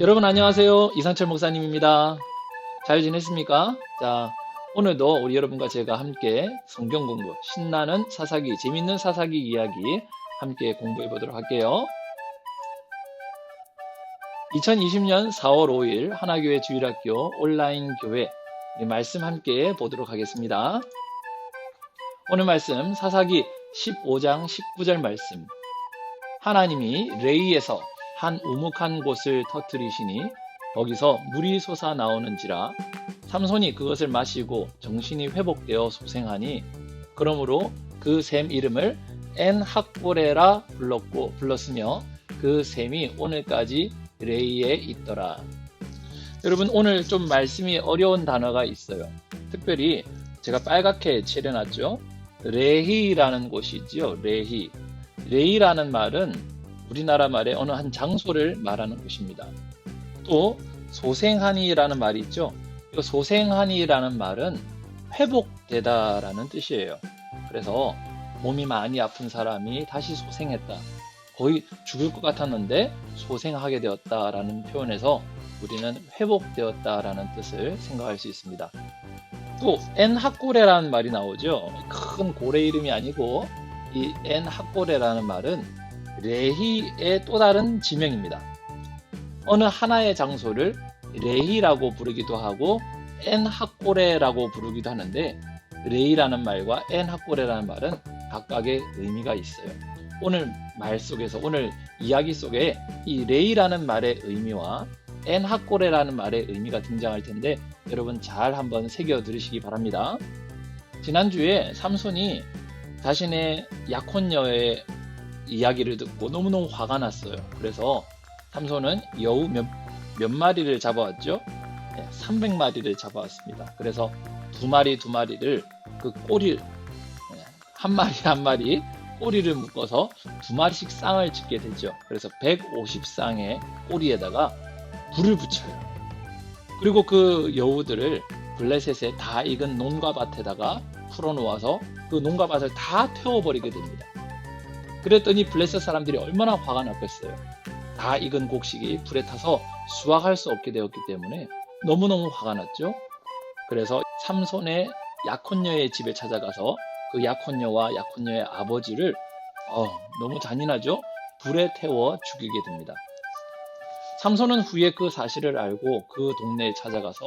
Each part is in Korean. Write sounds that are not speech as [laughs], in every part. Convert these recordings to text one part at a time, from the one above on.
여러분 안녕하세요. 이상철 목사님입니다. 잘 지냈습니까? 자, 오늘도 우리 여러분과 제가 함께 성경 공부, 신나는 사사기, 재밌는 사사기 이야기 함께 공부해 보도록 할게요. 2020년 4월 5일 하나교회 주일학교 온라인 교회 말씀 함께 보도록 하겠습니다. 오늘 말씀 사사기 15장 19절 말씀. 하나님이 레이에서 한 우묵한 곳을 터뜨리시니 거기서 물이 솟아 나오는지라 삼손이 그것을 마시고 정신이 회복되어 소생하니 그러므로 그 샘 이름을 엔학고레라 불렀고 불렀으며 그 샘이 오늘까지 레이에 있더라. 여러분 오늘 좀 말씀이 어려운 단어가 있어요. 특별히 제가 빨갛게 칠해놨죠. 레히라는 곳이지요. 레히. 레이라는 말은 우리나라 말의 어느 한 장소를 말하는 곳입니다. 또 소생하니라는 말이 있죠. 이 소생하니라는 말은 회복되다라는 뜻이에요. 그래서 몸이 많이 아픈 사람이 다시 소생했다. 거의 죽을 것 같았는데 소생하게 되었다라는 표현에서 우리는 회복되었다라는 뜻을 생각할 수 있습니다. 또 엔학고레라는 말이 나오죠. 큰 고래 이름이 아니고 이 엔학고레라는 말은 레히의 또 다른 지명입니다. 어느 하나의 장소를 레히라고 부르기도 하고 엔학고레라고 부르기도 하는데 레이라는 말과 엔학고레라는 말은 각각의 의미가 있어요. 오늘 말 속에서 오늘 이야기 속에 이 레이라는 말의 의미와 엔학고레라는 말의 의미가 등장할 텐데 여러분 잘 한번 새겨 들으시기 바랍니다. 지난주에 삼손이 자신의 약혼녀의 이야기를 듣고 너무너무 화가 났어요. 그래서 삼손은 여우 몇, 몇 마리를 잡아왔죠? 네, 300마리를 잡아왔습니다. 그래서 두 마리 두 마리를 그 꼬리 네, 한 마리 [laughs] 한 마리 꼬리를 묶어서 두 마리씩 쌍을 짓게 되죠. 그래서 150쌍의 꼬리에다가 불을 붙여요. 그리고 그 여우들을 블레셋에 다 익은 농가밭에다가 풀어놓아서 그 농가밭을 다 태워버리게 됩니다. 그랬더니 블레셋 사람들이 얼마나 화가 났겠어요. 다 익은 곡식이 불에 타서 수확할 수 없게 되었기 때문에 너무너무 화가 났죠. 그래서 삼손의 약혼녀의 집에 찾아가서 그 약혼녀와 약혼녀의 아버지를 어, 너무 잔인하죠. 불에 태워 죽이게 됩니다. 삼손은 후에 그 사실을 알고 그 동네에 찾아가서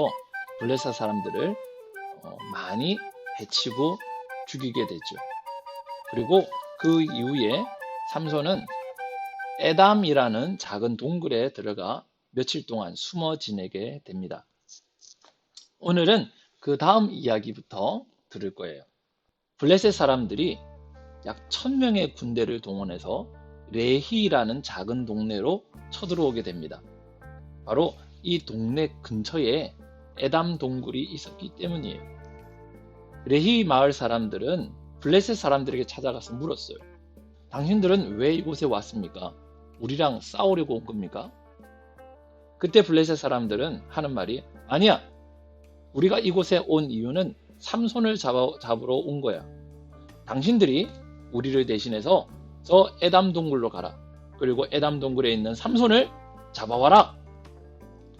블레셋 사람들을 어, 많이 해치고 죽이게 되죠. 그리고 그 이후에 삼손은 에담이라는 작은 동굴에 들어가 며칠 동안 숨어 지내게 됩니다. 오늘은 그 다음 이야기부터 들을 거예요. 블레셋 사람들이 약 천명의 군대를 동원해서 레히라는 작은 동네로 쳐들어오게 됩니다. 바로 이 동네 근처에 에담 동굴이 있었기 때문이에요. 레히 마을 사람들은 블레셋 사람들에게 찾아가서 물었어요. 당신들은 왜 이곳에 왔습니까? 우리랑 싸우려고 온 겁니까? 그때 블레셋 사람들은 하는 말이 아니야. 우리가 이곳에 온 이유는 삼손을 잡으러 온 거야. 당신들이 우리를 대신해서 저 에담 동굴로 가라. 그리고 에담 동굴에 있는 삼손을 잡아와라.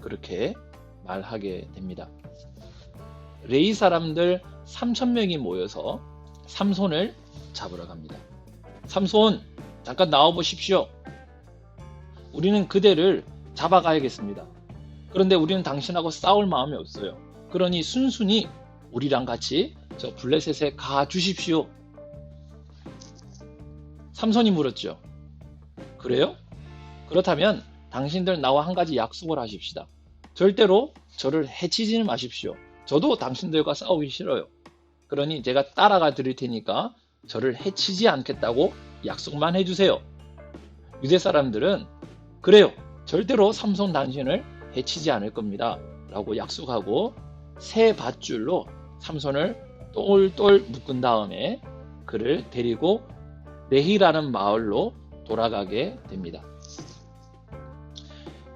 그렇게 말하게 됩니다. 레이 사람들 3천명이 모여서 삼손을 잡으러 갑니다. 삼손, 잠깐 나와 보십시오. 우리는 그대를 잡아가야겠습니다. 그런데 우리는 당신하고 싸울 마음이 없어요. 그러니 순순히 우리랑 같이 저 블레셋에 가 주십시오. 삼손이 물었죠. 그래요? 그렇다면 당신들 나와 한 가지 약속을 하십시다. 절대로 저를 해치지는 마십시오. 저도 당신들과 싸우기 싫어요. 그러니 제가 따라가 드릴 테니까 저를 해치지 않겠다고 약속만 해주세요. 유대 사람들은 그래요. 절대로 삼손 당신을 해치지 않을 겁니다. 라고 약속하고 새 밧줄로 삼손을 똘똘 묶은 다음에 그를 데리고 레히라는 마을로 돌아가게 됩니다.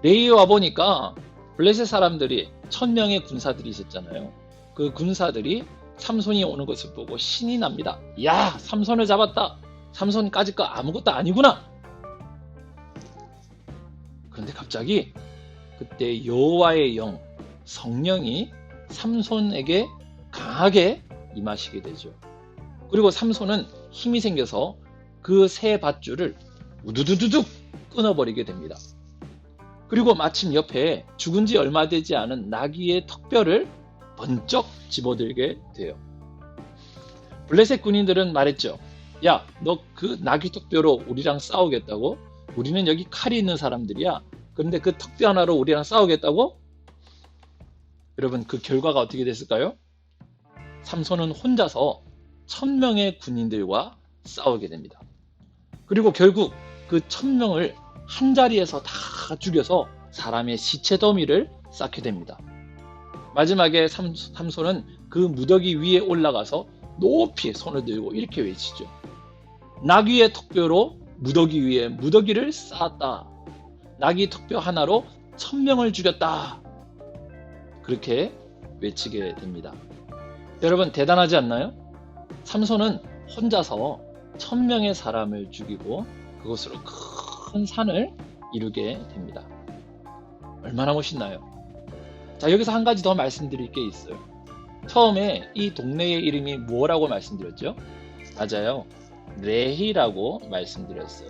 레히에 와 보니까 블레셋 사람들이 천명의 군사들이 있었잖아요. 그 군사들이 삼손이 오는 것을 보고 신이 납니다. 야, 삼손을 잡았다. 삼손까지 거 아무것도 아니구나. 그런데 갑자기 그때 여호와의 영 성령이 삼손에게 강하게 임하시게 되죠. 그리고 삼손은 힘이 생겨서 그 새 밧줄을 우두두두둑 끊어버리게 됩니다. 그리고 마침 옆에 죽은 지 얼마 되지 않은 나귀의 턱뼈를 번쩍 집어들게 돼요. 블레셋 군인들은 말했죠. 야, 너 그 나귀 턱뼈로 우리랑 싸우겠다고? 우리는 여기 칼이 있는 사람들이야. 그런데 그 턱뼈 하나로 우리랑 싸우겠다고? 여러분, 그 결과가 어떻게 됐을까요? 삼손은 혼자서 천명의 군인들과 싸우게 됩니다. 그리고 결국 그 천명을 한 자리에서 다 죽여서 사람의 시체 더미를 쌓게 됩니다. 마지막에 삼, 삼손은 그 무더기 위에 올라가서 높이 손을 들고 이렇게 외치죠. 나귀의 턱뼈로 무더기 위에 무더기를 쌓았다. 나귀 턱뼈 하나로 천명을 죽였다. 그렇게 외치게 됩니다. 여러분 대단하지 않나요? 삼손은 혼자서 천명의 사람을 죽이고 그것으로 큰 산을 이루게 됩니다. 얼마나 멋있나요? 자, 여기서 한 가지 더 말씀드릴 게 있어요. 처음에 이 동네의 이름이 뭐라고 말씀드렸죠? 맞아요. 레히라고 말씀드렸어요.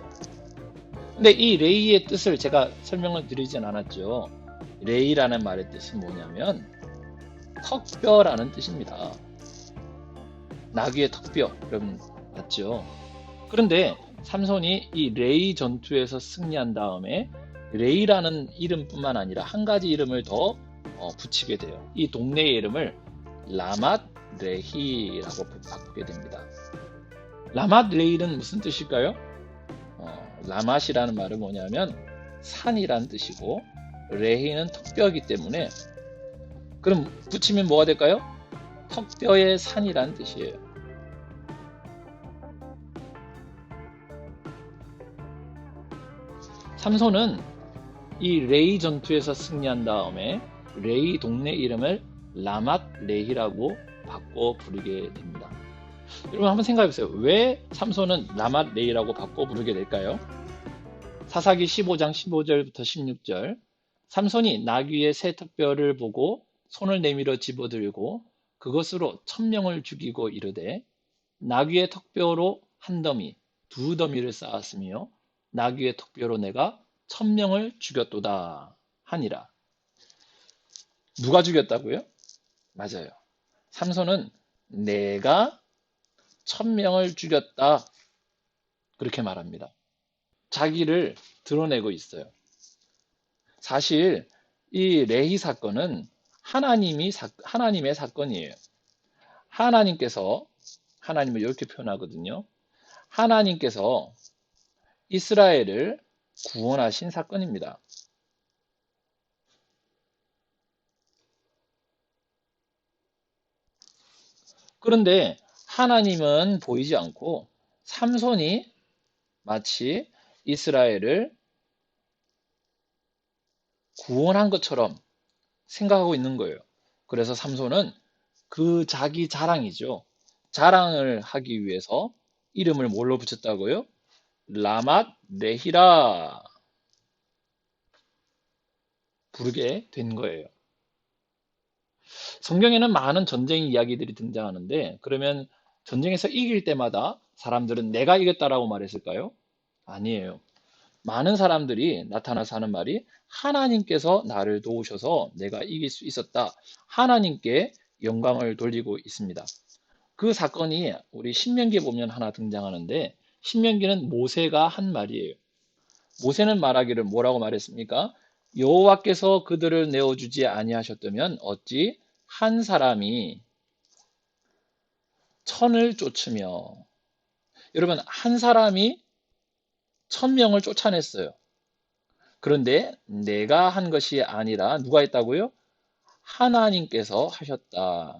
근데 이 레이의 뜻을 제가 설명을 드리진 않았죠. 레이라는 말의 뜻이 뭐냐면 턱뼈라는 뜻입니다. 나귀의 턱뼈, 여러분 맞죠? 그런데 삼손이 이 레이 전투에서 승리한 다음에 레이라는 이름뿐만 아니라 한 가지 이름을 더 어, 붙이게 돼요. 이 동네의 이름을 라맛 레히라고 바꾸게 됩니다. 라맛 레히는 무슨 뜻일까요? 어, 라맛이라는 말은 뭐냐면 산이란 뜻이고 레히는 턱뼈이기 때문에 그럼 붙이면 뭐가 될까요? 턱뼈의 산이란 뜻이에요. 삼손은 이 레이 전투에서 승리한 다음에 레이 동네 이름을 라맛 레히라고 바꿔 부르게 됩니다. 여러분 한번 생각해 보세요. 왜 삼손은 라맛 레이라고 바꿔 부르게 될까요? 사사기 15장 15절부터 16절 삼손이 나귀의 새 턱뼈를 보고 손을 내밀어 집어들고 그것으로 천명을 죽이고 이르되 나귀의 턱뼈로 한 더미 두 더미를 쌓았으며 나귀의 턱뼈로 내가 천명을 죽였도다 하니라. 누가 죽였다고요? 맞아요. 삼손은 내가 천명을 죽였다. 그렇게 말합니다. 자기를 드러내고 있어요. 사실 이 레히 사건은 하나님이 사, 하나님의 사건이에요. 하나님께서 하나님을 이렇게 표현하거든요. 하나님께서 이스라엘을 구원하신 사건입니다. 그런데 하나님은 보이지 않고 삼손이 마치 이스라엘을 구원한 것처럼 생각하고 있는 거예요. 그래서 삼손은 그 자기 자랑이죠. 자랑을 하기 위해서 이름을 뭘로 붙였다고요? 라맛 네히라 부르게 된 거예요. 성경에는 많은 전쟁 이야기들이 등장하는데 그러면 전쟁에서 이길 때마다 사람들은 내가 이겼다라고 말했을까요? 아니에요. 많은 사람들이 나타나서 하는 말이 하나님께서 나를 도우셔서 내가 이길 수 있었다. 하나님께 영광을 돌리고 있습니다. 그 사건이 우리 신명기에 보면 하나 등장하는데 신명기는 모세가 한 말이에요. 모세는 말하기를 뭐라고 말했습니까? 여호와께서 그들을 내어주지 아니하셨다면 어찌 한 사람이 천을 쫓으며 여러분 한 사람이 천 명을 쫓아냈어요. 그런데 내가 한 것이 아니라 누가 했다고요? 하나님께서 하셨다.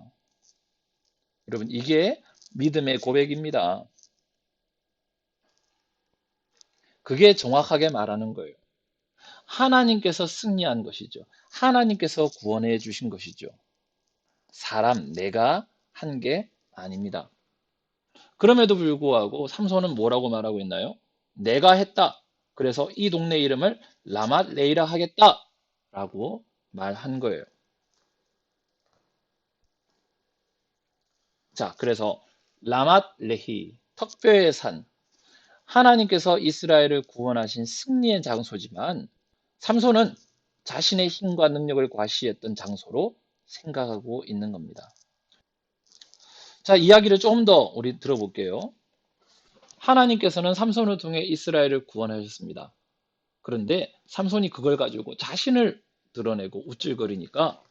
여러분 이게 믿음의 고백입니다. 그게 정확하게 말하는 거예요. 하나님께서 승리한 것이죠. 하나님께서 구원해 주신 것이죠. 사람, 내가 한 게 아닙니다. 그럼에도 불구하고 삼손은 뭐라고 말하고 있나요? 내가 했다. 그래서 이 동네 이름을 라맛 레이라 하겠다. 라고 말한 거예요. 자, 그래서 라맛 레히, 턱뼈의 산. 하나님께서 이스라엘을 구원하신 승리의 장소지만 삼손은 자신의 힘과 능력을 과시했던 장소로 생각하고 있는 겁니다. 자, 이야기를 조금 더 우리 들어볼게요. 하나님께서는 삼손을 통해 이스라엘을 구원하셨습니다. 그런데 삼손이 그걸 가지고 자신을 드러내고 우쭐거리니까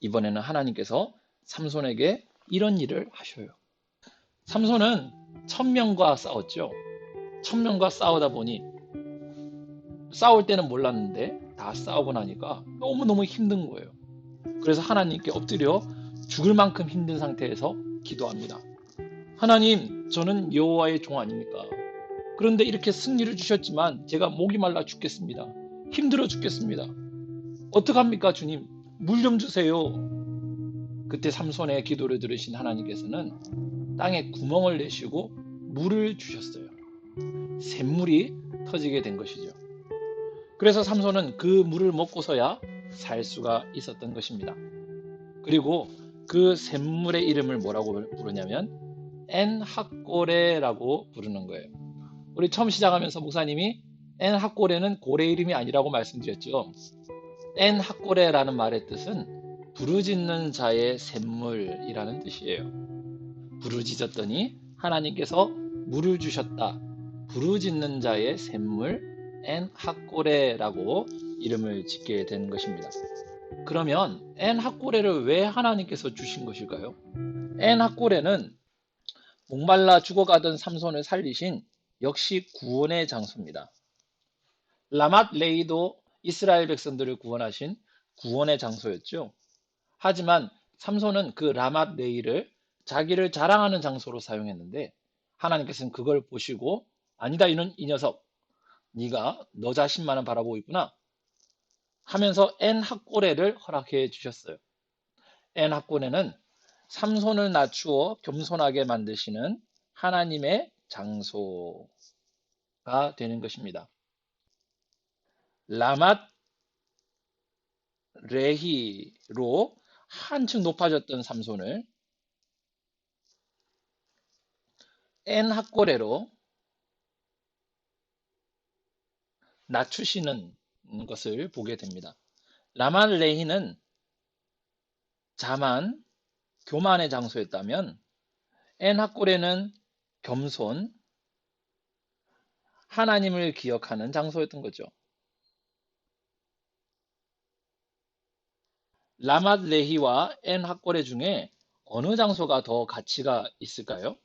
이번에는 하나님께서 삼손에게 이런 일을 하셔요. 삼손은 천명과 싸웠죠. 천명과 싸우다 보니 싸울 때는 몰랐는데 다 싸우고 나니까 너무너무 힘든 거예요. 그래서 하나님께 엎드려 죽을 만큼 힘든 상태에서 기도합니다. 하나님, 저는 여호와의 종 아닙니까? 그런데 이렇게 승리를 주셨지만 제가 목이 말라 죽겠습니다. 힘들어 죽겠습니다. 어떡합니까, 주님? 물 좀 주세요. 그때 삼손의 기도를 들으신 하나님께서는 땅에 구멍을 내시고 물을 주셨어요. 샘물이 터지게 된 것이죠. 그래서 삼손은 그 물을 먹고서야 살 수가 있었던 것입니다. 그리고 그 샘물의 이름을 뭐라고 부르냐면 엔학고레라고 부르는 거예요. 우리 처음 시작하면서 목사님이 엔학고레는 고래 이름이 아니라고 말씀드렸죠. 엔학고레라는 말의 뜻은 부르짖는 자의 샘물이라는 뜻이에요. 부르짖었더니 하나님께서 물을 주셨다. 부르짖는 자의 샘물 엔학고레라고 이름을 짓게 된 것입니다. 그러면 엔학고레를 왜 하나님께서 주신 것일까요? 엔학고레는 목말라 죽어가던 삼손을 살리신 역시 구원의 장소입니다. 라맛 레이도 이스라엘 백성들을 구원하신 구원의 장소였죠. 하지만 삼손은 그 라맛 레이를 자기를 자랑하는 장소로 사용했는데 하나님께서는 그걸 보시고 아니다 이는 이 녀석 네가 너 자신만을 바라보고 있구나 하면서 엔 학고레를 허락해 주셨어요. 엔 학고레는 삼손을 낮추어 겸손하게 만드시는 하나님의 장소가 되는 것입니다. 라맛 레히로 한층 높아졌던 삼손을 엔 학고레로 낮추시는 것을 보게 됩니다. 라만 레히는 자만, 교만의 장소였다면 엔 학골에는 겸손, 하나님을 기억하는 장소였던 거죠. 라맛 레히와 엔 학골레 중에 어느 장소가 더 가치가 있을까요?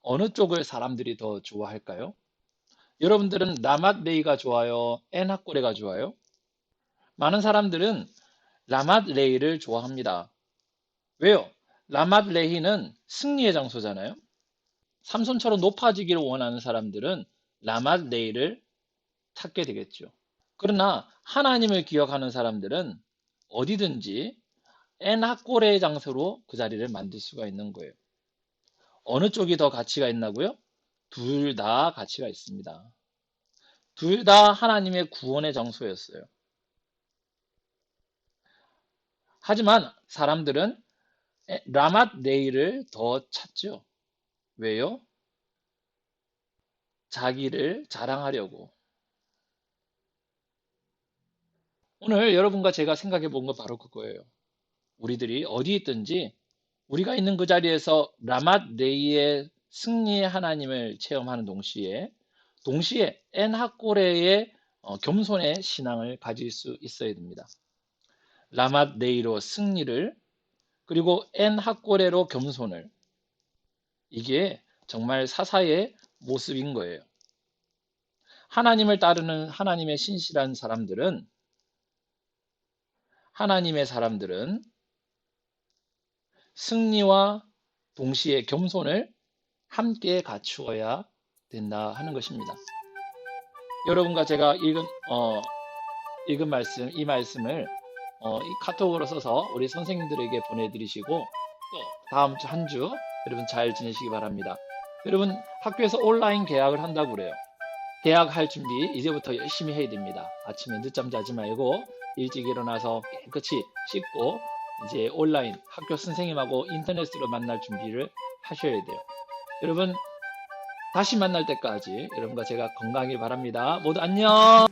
어느 쪽을 사람들이 더 좋아할까요? 여러분들은 라맛 레이가 좋아요? 엔학고레가 좋아요? 많은 사람들은 라맛 레이를 좋아합니다. 왜요? 라맛 레히는 승리의 장소잖아요. 삼손처럼 높아지기를 원하는 사람들은 라맛 레이를 찾게 되겠죠. 그러나 하나님을 기억하는 사람들은 어디든지 엔학고레의 장소로 그 자리를 만들 수가 있는 거예요. 어느 쪽이 더 가치가 있나고요? 둘 다 가치가 있습니다. 둘 다 하나님의 구원의 장소였어요. 하지만 사람들은 라맛 네이를 더 찾죠. 왜요? 자기를 자랑하려고. 오늘 여러분과 제가 생각해 본 건 바로 그거예요. 우리들이 어디 있든지 우리가 있는 그 자리에서 라맛 네이의 승리의 하나님을 체험하는 동시에 동시에 엔하꼬레의 어, 겸손의 신앙을 가질 수 있어야 됩니다. 라맛 네이로 승리를 그리고 엔하꼬레로 겸손을 이게 정말 사사의 모습인 거예요. 하나님을 따르는 하나님의 신실한 사람들은 하나님의 사람들은 승리와 동시에 겸손을 함께 갖추어야 된다 하는 것입니다. 여러분과 제가 읽은 어, 읽은 말씀 이 말씀을 어, 이 카톡으로 써서 우리 선생님들에게 보내드리시고 또 다음 주 한 주 여러분 잘 지내시기 바랍니다. 여러분 학교에서 온라인 계약을 한다고 그래요. 계약 할 준비 이제부터 열심히 해야 됩니다. 아침에 늦잠 자지 말고 일찍 일어나서 깨끗이 씻고 이제 온라인 학교 선생님하고 인터넷으로 만날 준비를 하셔야 돼요. 여러분 다시 만날 때까지 여러분과 제가 건강하길 바랍니다. 모두 안녕.